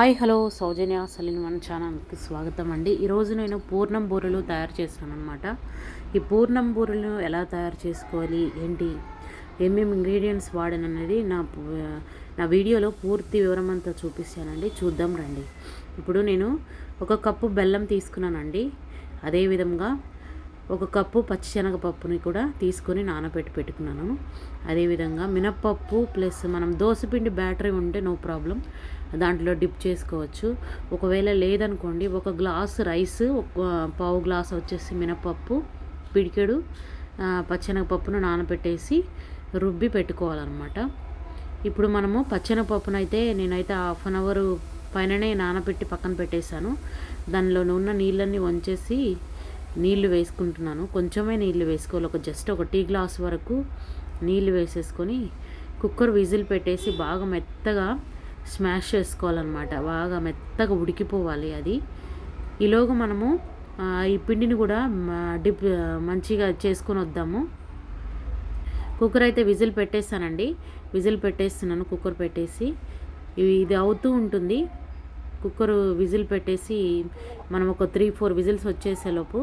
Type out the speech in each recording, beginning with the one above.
Hi hello సౌజన్య సలీన్ మన ఛానల్కి స్వాగతం అండి. ఈరోజు నేను పూర్ణం బూరెలు తయారు చేస్తాను అనమాట ఈ పూర్ణం బూరెలు ఎలా తయారు చేసుకోవాలి? ఏంటి? ఏమేమి ఇంగ్రీడియంట్స్ వాడాను అనేది నా నా వీడియోలో పూర్తి వివరం అంతా చూపిస్తానండి. చూద్దాం రండి. ఇప్పుడు నేను ఒక కప్పు బెల్లం తీసుకున్నానండి. అదేవిధంగా ఒక కప్పు పచ్చిశనగపప్పుని కూడా తీసుకొని నానబెట్టి పెట్టుకున్నాను. అదేవిధంగా మినప్పప్పు ప్లస్ మనం దోసపిండి బ్యాటరీ ఉంటే నో ప్రాబ్లం. దాంట్లో డిప్ చేసుకోవచ్చు. ఒకవేళ లేదనుకోండి ఒక గ్లాస్ రైస్ ఒక పావు గ్లాస్ వచ్చేసి మినపప్పు పిడికెడు పచ్చనగపప్పును నానబెట్టేసి రుబ్బి పెట్టుకోవాలన్నమాట. ఇప్పుడు మనము పచ్చెనగపప్పునైతే నేనైతే హాఫ్ అన్ అవర్ పైననే నానబెట్టి పక్కన పెట్టేశాను. దానిలో ఉన్న నీళ్ళన్నీ వంచేసి నీళ్ళు వేసుకుంటున్నాను. కొంచెమే నీళ్ళు వేసుకోవాలి. ఒక జస్ట్ ఒక టీ గ్లాస్ వరకు నీళ్ళు వేసేసుకొని కుక్కర్ విజిల్ పెట్టేసి బాగా మెత్తగా స్మాష్ చేసుకోవాలన్నమాట. బాగా మెత్తగా ఉడికిపోవాలి అది. ఈలోగా మనము ఈ పిండిని కూడా డిప్ మంచిగా చేసుకొని వద్దాము. కుక్కర్ అయితే విజిల్ పెట్టేస్తానండి. విజిల్ పెట్టేస్తున్నాను కుక్కర్ పెట్టేసి. ఇది అవుతూ ఉంటుంది. కుక్కర్ విజిల్ పెట్టేసి మనం ఒక త్రీ ఫోర్ విజిల్స్ వచ్చేసేలోపు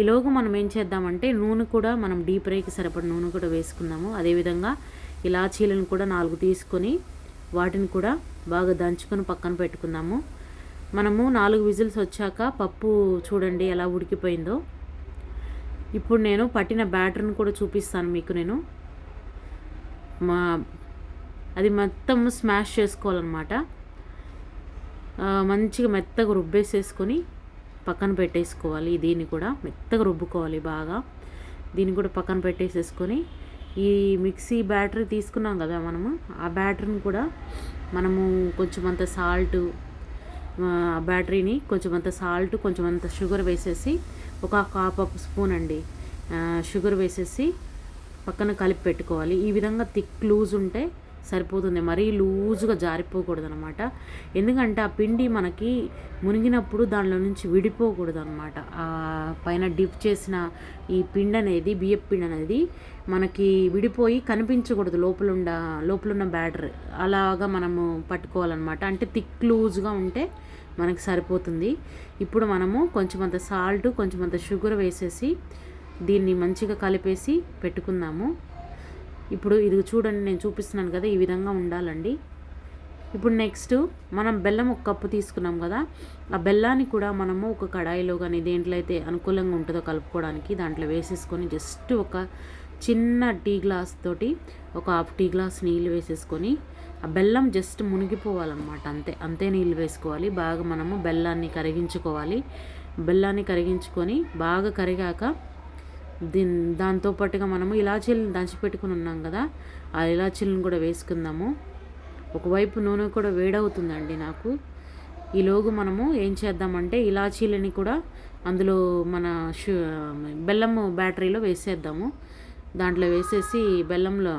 ఈలోగా మనం ఏం చేద్దామంటే నూనె కూడా మనం డీప్ ఫ్రైకి సరిపడ నూనె కూడా వేసుకుందాము అదేవిధంగా ఇలాచీలను కూడా నాలుగు తీసుకొని వాటిని కూడా బాగా దంచుకొని పక్కన పెట్టుకుందాము. మనము నాలుగు విజిల్స్ వచ్చాక పప్పు చూడండి ఎలా ఉడికిపోయిందో. ఇప్పుడు నేను పట్టిన బ్యాటర్ని కూడా చూపిస్తాను మీకు నేను. మా అది మొత్తం స్మాష్ చేసుకోవాలన్నమాట. మంచిగా మెత్తగా రుబ్బేసేసుకొని పక్కన పెట్టేసుకోవాలి. దీన్ని కూడా మెత్తగా రుబ్బుకోవాలి బాగా. దీన్ని కూడా పక్కన పెట్టేసేసుకొని ఈ మిక్సీ బ్యాటరీ తీసుకున్నాం కదా మనము ఆ బ్యాటరీని కూడా మనము కొంచెం అంత సాల్ట్ ఆ బ్యాటరీని కొంచెం అంత సాల్ట్ కొంచెం అంత షుగర్ వేసేసి ఒక హాఫ్ స్పూన్ అండి షుగర్ వేసేసి పక్కన కలిపి పెట్టుకోవాలి. ఈ విధంగా థిక్ లూజ్ ఉంటే సరిపోతుంది. మరీ లూజుగా జారిపోకూడదు అనమాట ఎందుకంటే ఆ పిండి మనకి మునిగినప్పుడు దానిలో నుంచి విడిపోకూడదు అనమాట పైన డిప్ చేసిన ఈ పిండి అనేది బియ్యపు పిండి అనేది మనకి విడిపోయి కనిపించకూడదు లోపలున్న లోపలున్న బ్యాటర్. అలాగా మనము పట్టుకోవాలన్నమాట. అంటే థిక్ లూజ్గా ఉంటే మనకి సరిపోతుంది. ఇప్పుడు మనము కొంచెం అంత సాల్ట్ కొంచెం అంత షుగర్ వేసేసి దీన్ని మంచిగా కలిపేసి పెట్టుకుందాము. ఇప్పుడు ఇది చూడండి నేను చూపిస్తున్నాను కదా ఈ విధంగా ఉండాలండి. ఇప్పుడు నెక్స్ట్ మనం బెల్లం ఒక కప్పు తీసుకున్నాం కదా ఆ బెల్లాన్ని కూడా మనము ఒక కడాయిలో కానీ దేంట్లో అయితే అనుకూలంగా ఉంటుందో కలుపుకోవడానికి దాంట్లో వేసేసుకొని జస్ట్ ఒక చిన్న టీ గ్లాస్ తోటి ఒక హాఫ్ టీ గ్లాస్ నీళ్ళు వేసేసుకొని ఆ బెల్లం జస్ట్ మునిగిపోవాలన్నమాట అంతే అంతే నీళ్ళు వేసుకోవాలి. బాగా మనము బెల్లాన్ని కరిగించుకోవాలి. బెల్లాన్ని కరిగించుకొని బాగా కరిగాక దీని దాంతోపాటుగా మనము ఇలాచీలను దంచిపెట్టుకుని ఉన్నాం కదా ఆ ఇలాచీలను కూడా వేసుకుందాము. ఒకవైపు నూనె కూడా వేడవుతుందండి నాకు. ఈలోగు మనము ఏం చేద్దామంటే ఇలాచీలని కూడా అందులో మన షు బెల్లం బ్యాటరీలో వేసేద్దాము. దాంట్లో వేసేసి బెల్లంలో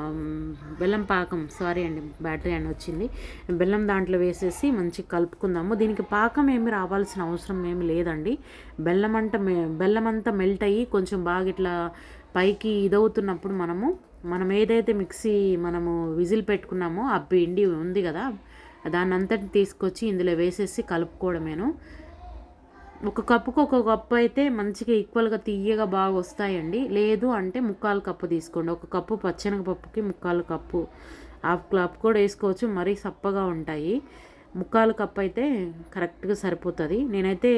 బెల్లం పాకం సారీ అండి బ్యాటరీ అని వచ్చింది. బెల్లం దాంట్లో వేసేసి మంచిగా కలుపుకుందాము. దీనికి పాకం ఏమి రావాల్సిన అవసరం ఏమి లేదండి. బెల్లం అంట బెల్లం అంతా మెల్ట్ అయ్యి కొంచెం బాగా ఇట్లా పైకి ఇదవుతున్నప్పుడు మనము మనం ఏదైతే మిక్సీ మనము విజిల్ పెట్టుకున్నామో ఆ పిండి ఉంది కదా దాన్ని అంతటి తీసుకొచ్చి ఇందులో వేసేసి కలుపుకోవడమేను. ఒక కప్పుకు ఒక కప్పు అయితే మంచిగా ఈక్వల్గా తీయగా బాగా వస్తాయండి. లేదు అంటే ముక్కాలు కప్పు తీసుకోండి. ఒక కప్పు పచ్చనగపప్పుకి ముక్కాలు కప్పు హాఫ్ కప్ కూడా వేసుకోవచ్చు. మరీ సప్పగా ఉంటాయి. ముక్కాలు కప్పు అయితే కరెక్ట్గా సరిపోతుంది. నేనైతే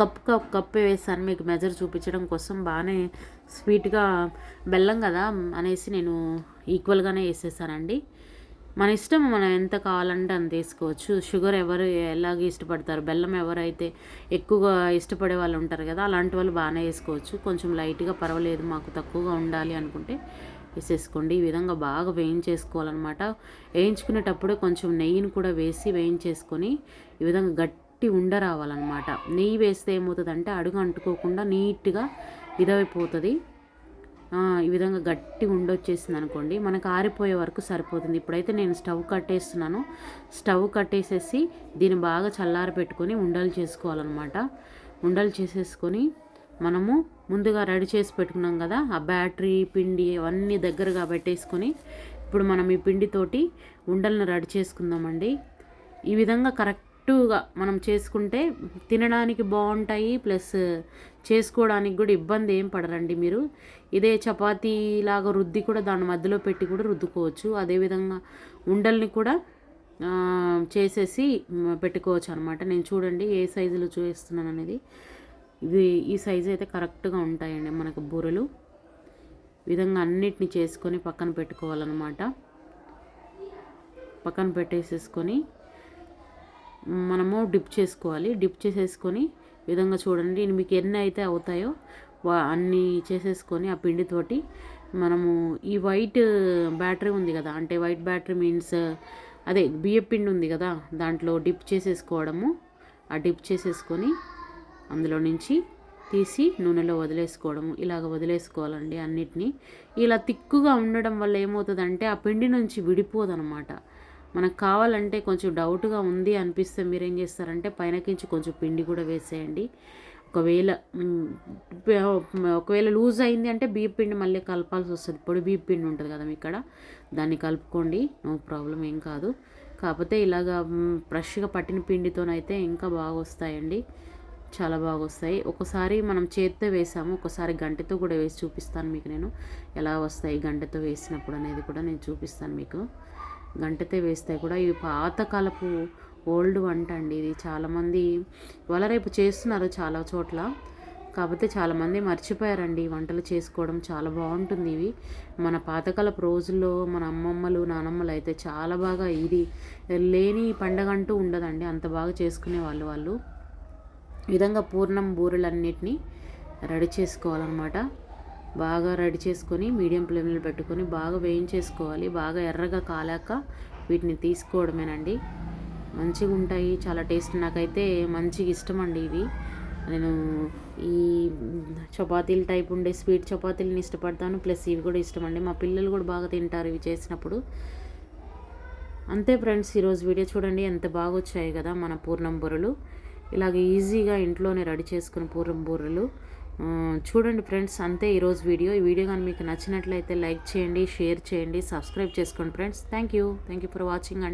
కప్పు కప్ కప్పు వేసాను. మీకు మెజర్ చూపించడం కోసం బాగానే స్వీట్గా బెల్లం కదా అనేసి నేను ఈక్వల్గానే వేసేసానండి. మన ఇష్టం మనం ఎంత కావాలంటే అంత వేసుకోవచ్చు. షుగర్ ఎవరు ఎలాగ ఇష్టపడతారు? బెల్లం ఎవరైతే ఎక్కువగా ఇష్టపడే వాళ్ళు ఉంటారు కదా అలాంటి వాళ్ళు బాగానే వేసుకోవచ్చు. కొంచెం లైట్గా పర్వాలేదు మాకు తక్కువగా ఉండాలి అనుకుంటే వేసేసుకోండి. ఈ విధంగా బాగా వేయించేసుకోవాలన్నమాట. వేయించుకునేటప్పుడు కొంచెం నెయ్యిని కూడా వేసి వేయించేసుకొని ఈ విధంగా గట్టి ఉండ రావాలన్నమాట. నెయ్యి వేస్తే ఏమవుతుందంటే అడుగు అంటుకోకుండా నీట్గా ఇదైపోతుంది ఈ విధంగా గట్టి ఉండొచ్చేసింది అనుకోండి మనకు ఆరిపోయే వరకు సరిపోతుంది. ఇప్పుడైతే నేను స్టవ్ కట్టేస్తున్నాను. స్టవ్ కట్టేసేసి దీన్ని బాగా చల్లారి పెట్టుకొని ఉండలు చేసుకోవాలన్నమాట. ఉండలు చేసేసుకొని మనము ముందుగా రెడీ చేసి పెట్టుకున్నాం కదా ఆ బ్యాటరీ పిండి అవన్నీ దగ్గరగా పెట్టేసుకొని ఇప్పుడు మనం ఈ పిండితోటి ఉండలను రెడీ చేసుకుందామండి. ఈ విధంగా కరెక్ట్ కరెక్టుగా మనం చేసుకుంటే తినడానికి బాగుంటాయి ప్లస్ చేసుకోవడానికి కూడా ఇబ్బంది ఏం పడరండి మీరు. ఇదే చపాతీ లాగా రుద్ది కూడా దాని మధ్యలో పెట్టి కూడా రుద్దుకోవచ్చు. అదేవిధంగా ఉండల్ని కూడా చేసేసి పెట్టుకోవచ్చు అనమాట నేను చూడండి ఏ సైజులో చూపిస్తున్నాను అనేది. ఇది ఈ సైజు అయితే కరెక్ట్గా ఉంటాయండి మనకు బూరెలు. విధంగా అన్నిటిని చేసుకొని పక్కన పెట్టుకోవాలన్నమాట. పక్కన పెట్టేసేసుకొని మనము డిప్ చేసుకోవాలి. డిప్ చేసేసుకొని విధంగా చూడండి. మీకు ఎన్ని అయితే అవుతాయో వా అన్నీ చేసేసుకొని ఆ పిండితోటి మనము ఈ వైట్ బ్యాటరీ ఉంది కదా. అంటే వైట్ బ్యాటరీ మీన్స్ అదే బియ్యం పిండి ఉంది కదా. దాంట్లో డిప్ చేసేసుకోవడము. ఆ డిప్ చేసేసుకొని అందులో నుంచి తీసి నూనెలో వదిలేసుకోవడము. ఇలాగ వదిలేసుకోవాలండి అన్నిటినీ. ఇలా తిక్కుగా ఉండడం వల్ల ఏమవుతుందంటే ఆ పిండి నుంచి విడిపోదనమాట. మనకు కావాలంటే కొంచెం డౌట్గా ఉంది అనిపిస్తే మీరు ఏం చేస్తారంటే పైనకించి కొంచెం పిండి కూడా వేసేయండి. ఒకవేళ ఒకవేళ లూజ్ అయింది అంటే బియ్యం పిండి మళ్ళీ కలపాల్సి వస్తుంది. పొడి బియ్యం పిండి ఉంటుంది కదా మీ ఇక్కడ దాన్ని కలుపుకోండి నో ప్రాబ్లం ఏం కాదు. కాకపోతే ఇలాగ ఫ్రెష్గా పట్టిన పిండితోనైతే ఇంకా బాగా వస్తాయండి. చాలా బాగా వస్తాయి. ఒకసారి మనం చేత్తో వేసాము ఒకసారి గంటతో కూడా వేసి చూపిస్తాను మీకు నేను. ఎలా వస్తాయి గంటతో వేసినప్పుడు అనేది కూడా నేను చూపిస్తాను మీకు. గంటతో వేస్తే కూడా ఇవి పాతకాలపు ఓల్డ్ వంట అండి ఇది. చాలామంది ఇవాళ రేపు చేస్తున్నారు చాలా చోట్ల. కాకపోతే చాలామంది మర్చిపోయారండి వంటలు చేసుకోవడం. చాలా బాగుంటుంది ఇవి. మన పాతకాలపు రోజుల్లో మన అమ్మమ్మలు నానమ్మలు అయితే చాలా బాగా ఇది లేని పండగ అంటూ ఉండదండి. అంత బాగా చేసుకునే వాళ్ళు వాళ్ళు. విధంగా పూర్ణం బూరెలన్నిటినీ రెడీ చేసుకోవాలన్నమాట. బాగా రెడీ చేసుకొని మీడియం ఫ్లేమ్లో పెట్టుకొని బాగా వేయించేసుకోవాలి. బాగా ఎర్రగా కాలాక వీటిని తీసుకోవడమేనండి. మంచిగా ఉంటాయి చాలా టేస్ట్. నాకైతే మంచిగా ఇష్టం అండి ఇవి. నేను ఈ చపాతీలు టైప్ ఉండే స్వీట్ చపాతీలను ఇష్టపడతాను. ప్లస్ ఇవి కూడా ఇష్టం అండి మా పిల్లలు కూడా బాగా తింటారు ఇవి చేసినప్పుడు. అంతే ఫ్రెండ్స్ ఈరోజు వీడియో చూడండి. ఎంత బాగా వచ్చాయి కదా మన పూర్ణం బూరలు. ఇలాగ ఈజీగా ఇంట్లోనే రెడీ చేసుకుని పూర్ణం బూరలు. చూడండి ఫ్రెండ్స్ అంతే ఈరోజు వీడియో. ఈ వీడియో కానీ మీకు నచ్చినట్లయితే లైక్ చేయండి షేర్ చేయండి సబ్స్క్రైబ్ చేసుకోండి friends. Thank you thank you for watching and